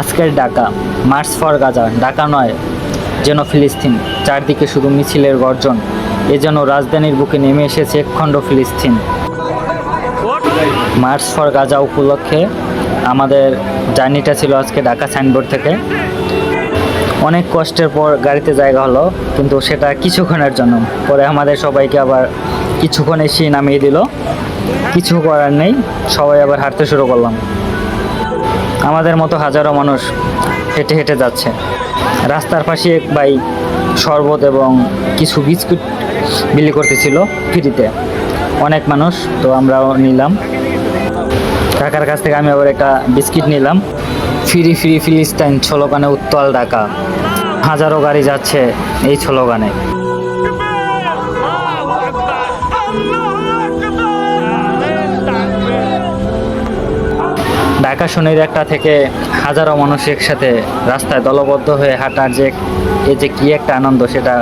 আজকের ডাকা March for Gaza ডাকা নয়, যেন ফিলিস্তিন, চারদিকে শুধু মিছিলের গর্জন, এ যেন রাজধানীর বুকে নেমে এসেছে একখণ্ড ফিলিস্তিন। মার্চ ফর গাজা উপলক্ষে আমাদের জার্নিটা ছিল আজকে ঢাকা সাইনবোর্ড থেকে। অনেক কষ্টের পর গাড়িতে জায়গা হলো, কিন্তু সেটা কিছুক্ষণের জন্য। পরে আমাদের সবাইকে আবার কিছুক্ষণ এসে নামিয়ে দিল। কিছু করার নেই, সবাই আবার হাঁটতে শুরু করলাম। আমাদের মতো হাজারো মানুষ হেঁটে হেঁটে যাচ্ছে। রাস্তার পাশে এক ভাই শরবত এবং কিছু বিস্কুট বিলি করতেছিল ফ্রিতে। অনেক মানুষ, তো আমরাও নিলাম। কাকার কাছ থেকে আমি আবার একটা বিস্কিট নিলাম। ফ্রি ফ্রি ফিলিস্তাইন স্লোগানে উত্তাল ডাকা হাজারো গাড়ি যাচ্ছে এই স্লোগানে ঢাকা শনির একটা থেকে হাজারো মানুষ একসাথে রাস্তায় দলবদ্ধ হয়ে হাঁটার যে, এ যে কী একটা আনন্দ সেটা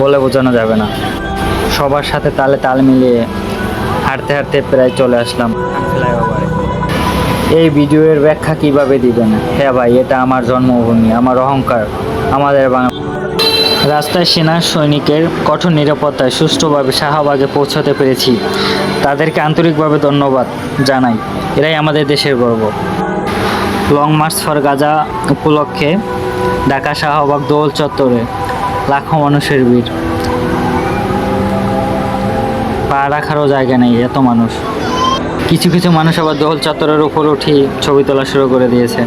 বলে বোঝানো যাবে না। সবার সাথে তালে তাল মিলিয়ে হাঁটতে হাঁটতে প্রায় চলে আসলাম এই ভিডিওর ব্যাখ্যা কীভাবে দিবেন? হ্যাঁ ভাই, এটা আমার জন্মভূমি, আমার অহংকার, আমাদের বাংলা রাস্তায় সেনা সৈনিকের কঠোর নিরাপত্তায় সুষ্ঠুভাবে শাহবাগে পৌঁছাতে পেরেছি। তাদেরকে আন্তরিকভাবে ধন্যবাদ জানাই। এরাই আমাদের দেশের গর্ব। লং মার্চ ফর গাজা উপলক্ষে ঢাকা শাহবাগ দোল চত্বরে লাখো মানুষের ভিড়। পা রাখারও জায়গা নেই এত মানুষ। কিছু কিছু মানুষ আবার দোল চত্বরের উপর উঠে ছবি তোলা শুরু করে দিয়েছে।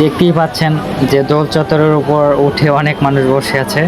দেখতেই পাচ্ছেন যে দোল চত্বরের উপর উঠে অনেক মানুষ বসে আছে।